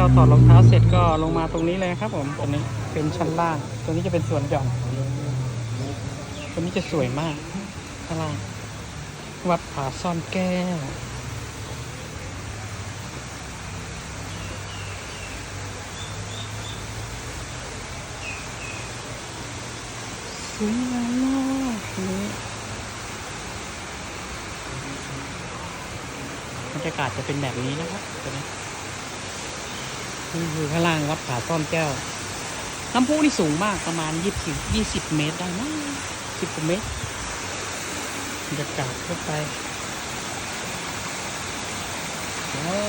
เราถอดรองเท้าเสร็จก็ลงมาตรงนี้เลยครับผมตรงนี้เป็นชั้นล่างตรงนี้จะเป็นส่วนหย่อนตรงนี้จะสวยมากข้างล่างวัดผาซ่อนแก้วสวยงามมากนี้บรรยากาศจะเป็นแบบนี้นะครับตรงนี้ นี่คือข้างล่างวัดผาซ่อนแก้ว น้ำพุนี่สูงมากประมาณยี่สิบยี่สิบเมตรได้มั้งสิบกว่าเมตรบรรยากาศเข้าไปว้า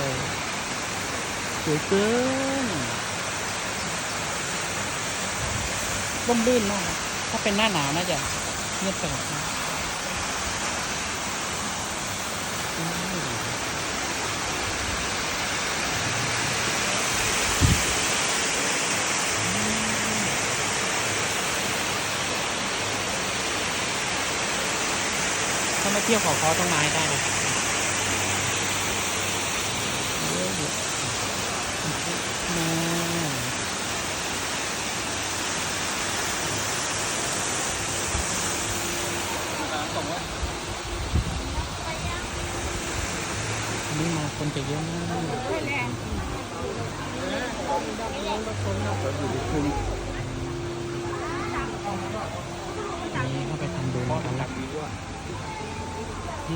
วสวยเกินร่มรื่นมากถ้าเป็นหน้าหนาวน่าจะเงียบสงบมากอืมถ้ามา เที่ยวเขาคอต้องมาให้ได้นะเยอะอยู่มาอันนี้มาคนจะเยอะมากนี่เข้าไปทำบุญกันแล้วหืม ตรง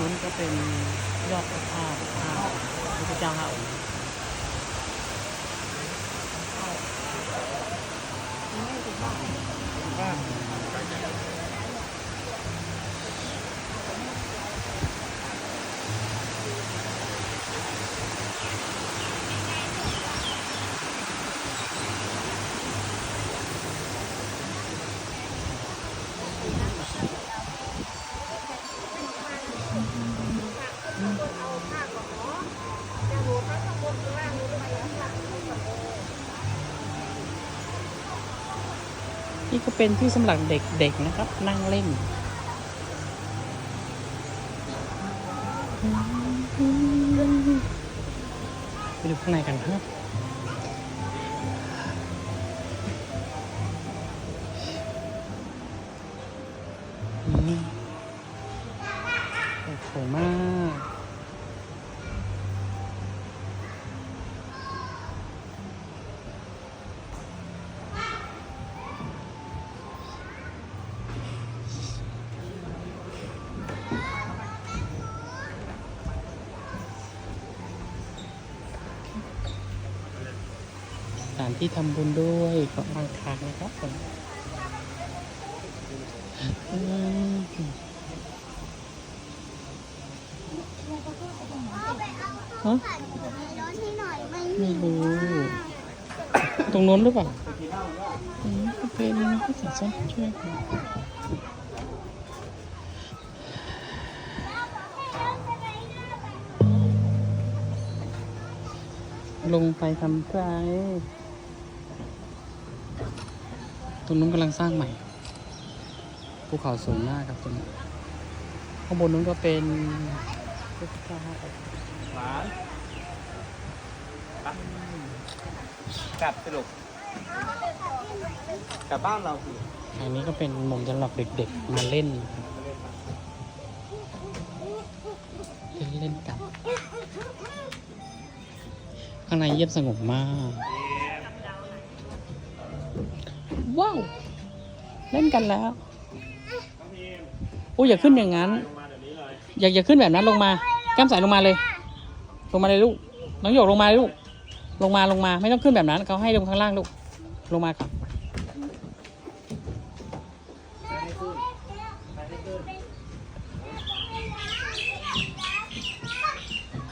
นู้นก็เป็นยอดพระธาตุพระพุทธเจ้าห้าองค์นี่ นี่ก็เป็นที่สำหรับเด็กๆนะครับ นั่งเล่น ไปดูข้างในกันครับนี่โอ้โหมาก ถานที่ทำบุญด้วยของบางทางนะครับผมฮะไม่รู้ตรงโน้นหรือเปล่าเป็นผู้สาซ่อนช่วยกันลงไปทำใจ ตรงนู้นกำลังสร้างใหม่ ภูเขาสวยมากครับตรงนี้ข้างบนนู้นก็เป็นพุทธคาหวานกลับสรุปกลับบ้านเราสิอันนี้ก็เป็นมุมสำหรับเด็กๆมาเล่น เล่นเล่นกัน ข้างในเยียบสงบมาก ว้าวเล่นกันแล้วโอ้ยอย่าขึ้นอย่างนั้น อย่าอย่าขึ้นแบบนั้นลงมา แก้มใสลงมาเลย ลงมาเลยลูก น้องหยกลงมาเลยลูก ลงมาลงมา ไม่ต้องขึ้นแบบนั้นเขาให้ลงข้างล่างลูก ลงมาค่ะ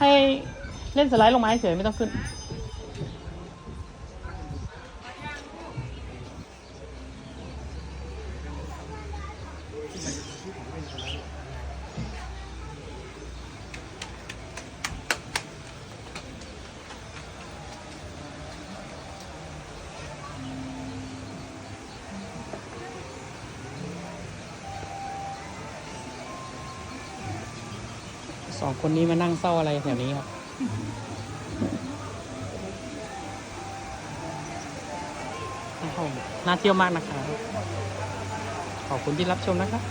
ให้เล่นสไลด์ลงมาเฉยไม่ต้องขึ้น องคนนี้มานั่งเศร้าอะไรแถวนี้ครับน่าเข้าน่าเที่ยวมากนะครับ ขอบคุณที่รับชมนะครับ